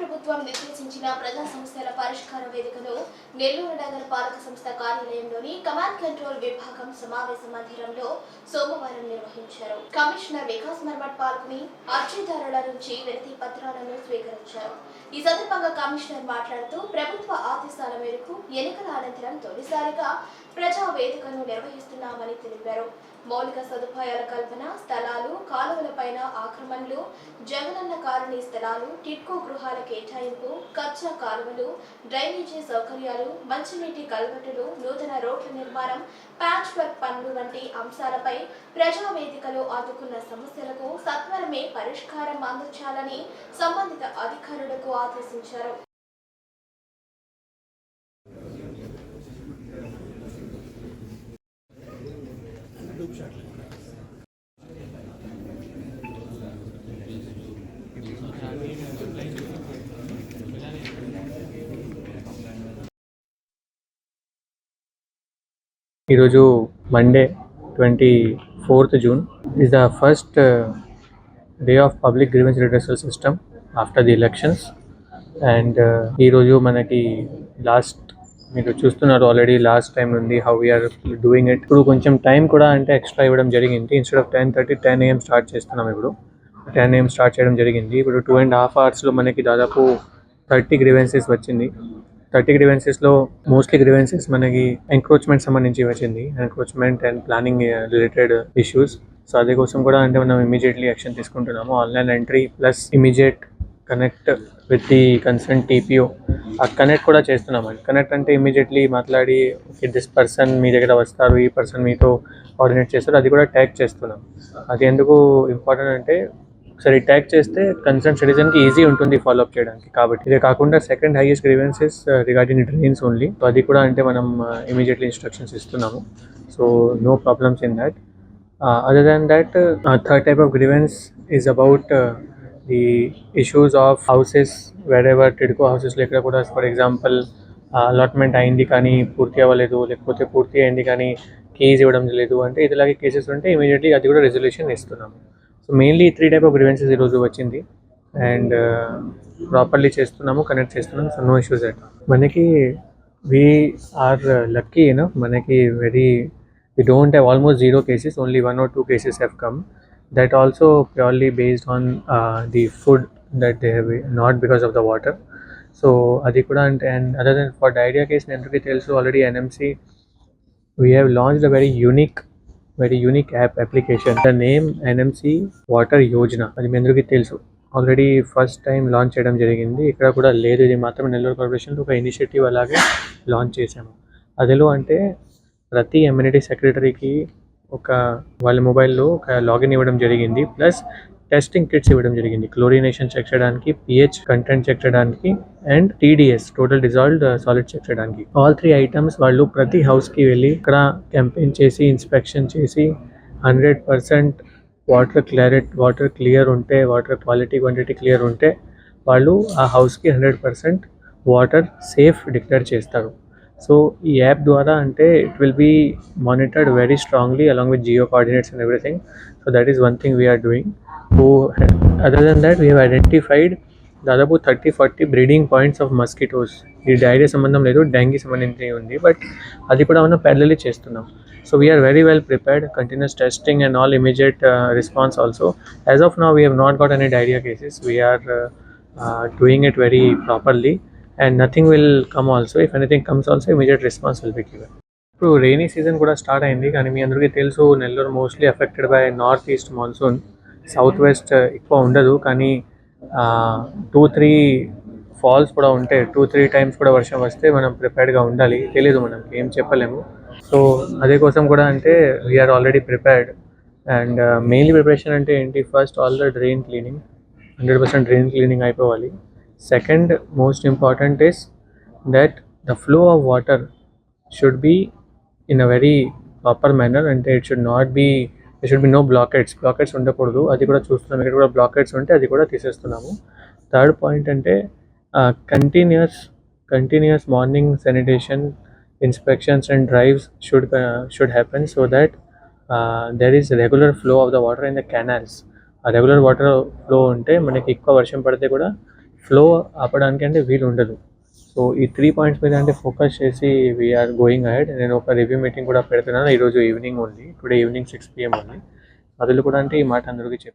ప్రభుత్వం నిర్దేశించిన ప్రజా సమస్యల పరిష్కార వేదికను నెల్లూరు నగర పాలక సంస్థ కార్యాలయంలోని కమాండ్ కంట్రోల్ విభాగం సమావేశ మందిరంలో సోమవారం నిర్వహించారు. కమిషనర్ వికాస్ మర్మట్ పాల్గొని అర్జీదారుల నుంచి వినతి పత్రాలను స్వీకరించారు. ఈ సందర్భంగా కమిషనర్ మాట్లాడుతూ ప్రభుత్వ ఆదేశాల మేరకు ఎన్నికల అనంతరం తొలిసారిగా ప్రజా వేదికను నిర్వహిస్తున్నామని తెలిపారు. మౌలిక సదుపాయాల కల్పన స్థలాలు కాలువలపైన ఆక్రమణలు జగనన్న కాలనీ స్థలాలు టిట్కో గృహాల కేటాయింపు కచ్చా కాలువలు డ్రైనేజీ సౌకర్యాలు మంచినీటి కల్వటులు నూతన రోడ్ల నిర్మాణం ప్యాచ్ వర్క్ పనులు వంటి అంశాలపై ప్రజావేదికలో ఆదుకున్న సమస్యలకు సత్వరమే పరిష్కారం అందించాలని సంబంధిత అధికారులకు ఆదేశించారు. ఈరోజు Monday twenty fourth June is the first day of public grievance redressal system after the elections and ఈరోజు మనకి లాస్ట్ మీరు చూస్తున్నారు ఆల్రెడీ లాస్ట్ టైం నుండి హౌ వీఆర్ డూయింగ్ ఇట్ ఇప్పుడు కొంచెం టైం కూడా అంటే ఎక్స్ట్రా ఇవ్వడం జరిగింది. Instead of ten thirty ten AM start చేస్తున్నాం ఇప్పుడు. టెన్ ఏఎం స్టార్ట్ చేయడం జరిగింది. ఇప్పుడు టూ అండ్ హాఫ్ అవర్స్లో మనకి దాదాపు థర్టీ గ్రివెన్సెస్ వచ్చింది. థర్టీ గ్రివెన్సెస్లో మోస్ట్లీ గ్రివెన్సెస్ మనకి ఎంక్రోచ్మెంట్ సంబంధించి వచ్చింది. Encroachment and planning related issues so అదే కోసం కూడా అంటే మనం ఇమీడియట్లీ యాక్షన్ తీసుకుంటున్నాము. Online entry plus immediate connect with the concern TPO ఆ కనెక్ట్ కూడా చేస్తున్నామండి. కనెక్ట్ అంటే ఇమీడియట్లీ మాట్లాడి ఓకే దిస్ పర్సన్ మీ దగ్గర వస్తారు ఈ పర్సన్ మీతో కోఆర్డినేట్ చేస్తారు. అది కూడా ట్యాగ్ చేస్తున్నాం. అది ఎందుకు ఇంపార్టెంట్ అంటే ఒకసారి ట్యాగ్ చేస్తే కన్సర్న్ సిటిజన్కి ఈజీ ఉంటుంది ఫాలో అప్ చేయడానికి. కాబట్టి ఇదే కాకుండా second highest grievances uh, regarding drains only. So అది కూడా అంటే మనం uh, ఇమీడియట్లీ ఇన్స్ట్రక్షన్స్ ఇస్తున్నాము. So no problems in that. Other than that third type of grievance is about the issues of houses wherever TIDCO హౌసెస్లో ఎక్కడ కూడా for example allotment అయింది కానీ పూర్తి అవ్వలేదు లేకపోతే పూర్తి అయింది కానీ కేజ్ ఇవ్వడం లేదు. అంటే ఇలాగే కేసెస్ ఉంటే ఇమీడియట్లీ అది కూడా రెజల్యూషన్ ఇస్తున్నాము. So mainly three type of grievances ఈరోజు వచ్చింది. అండ్ ప్రాపర్లీ చేస్తున్నాము కనెక్ట్ చేస్తున్నాము సో నో ఇష్యూస్ అట్ మనకి we are lucky you know మనకి very we don't have almost zero cases only one or two cases have come that also purely based on the food that they have not because of the water so అది కూడా అంటే and other than for diarrhoea case ఎందుకీ తెలుసు already NMC we have launched a very unique very unique app application. The name NMC water Yojana అది మీ అందరికీ తెలుసు. Already first time launch చేయడం జరిగింది. ఇక్కడ కూడా లేదు. ఇది మాత్రం నెల్లూరు కార్పొరేషన్లో ఒక ఇనిషియేటివ్ అలాగే లాంచ్ చేశాము. అదిలో అంటే ప్రతి ఎమ్యూనిటీ సెక్రటరీకి ఒక వాళ్ళ మొబైల్లో ఒక లాగిన్ ఇవ్వడం జరిగింది. ప్లస్ టెస్టింగ్ కిట్స్ ఇవ్వడం జరిగింది. క్లోరినేషన్ చెక్ చేయడానికి పిహెచ్ కంటెంట్ చెక్ చేయడానికి and TDS total dissolved solid check చేయడానికి. ఆల్ త్రీ ఐటమ్స్ వాళ్ళు ప్రతి హౌస్కి వెళ్ళి ఇక్కడ క్యాంపెయిన్ చేసి ఇన్స్పెక్షన్ చేసి hundred percent water clarity water clear ఉంటే వాటర్ క్వాలిటీ క్వాంటిటీ క్లియర్ ఉంటే వాళ్ళు ఆ హౌస్కి hundred percent water safe declare చేస్తారు. సో ఈ యాప్ ద్వారా అంటే it will be monitored very strongly along with geo coordinates and everything so that is one thing we're doing so other than that we identified దాదాపు thirty forty breeding points of mosquitoes. ఈ diarrhoea సంబంధం లేదు dengue సంబంధించి ఉంది but అది కూడా మనం parallelly చేస్తున్నాం. So we're very well prepared continuous testing and all immediate response also as of now we have not got any diarrhoea cases we're doing it very properly and nothing will come also if anything comes also immediate response will be given ఇప్పుడు rainy season కూడా start అయింది కానీ మీ అందరికీ తెలుసు Nellore mostly affected by north east monsoon south west ఎక్కువ ఉండదు కానీ టూ త్రీ ఫాల్స్ కూడా ఉంటే టూ త్రీ టైమ్స్ కూడా వర్షం వస్తే మనం ప్రిపేర్డ్గా ఉండాలి. తెలియదు మనం ఏం చెప్పలేము. సో అదే కోసం కూడా అంటే we're already prepared and mainly preparation అంటే ఏంటి? First all the drain cleaning hundred percent drain cleaning అయిపోవాలి. Second most important is that the flow of water should be in a very proper manner అంటే it should not be they should be no blockades blockades ఉండకూడదు. అది కూడా చూస్తున్నాం. ఇక్కడ కూడా బ్లాకెట్స్ ఉంటే అది కూడా తీసేస్తున్నాము. థర్డ్ పాయింట్ అంటే continuous continuous morning sanitation inspections and drives should should happen so that there is regular flow of the water in the canals ఆ రెగ్యులర్ వాటర్ ఫ్లో ఉంటే మనకి ఎక్కువ వర్షం పడితే కూడా ఫ్లో ఆపడానికి అంటే వీలు ఉండదు. సో ఈ త్రీ పాయింట్స్ మీద అంటే ఫోకస్ చేసి వీఆర్ గోయింగ్ అహెడ్ నేను ఒక రివ్యూ మీటింగ్ కూడా పెడుతున్నాను ఈరోజు ఈవినింగ్ ఉంది టుడే ఈవినింగ్ సిక్స్ పిఎం ఉంది అందులో కూడా అంటే ఈ మాట అందరికీ చెప్పి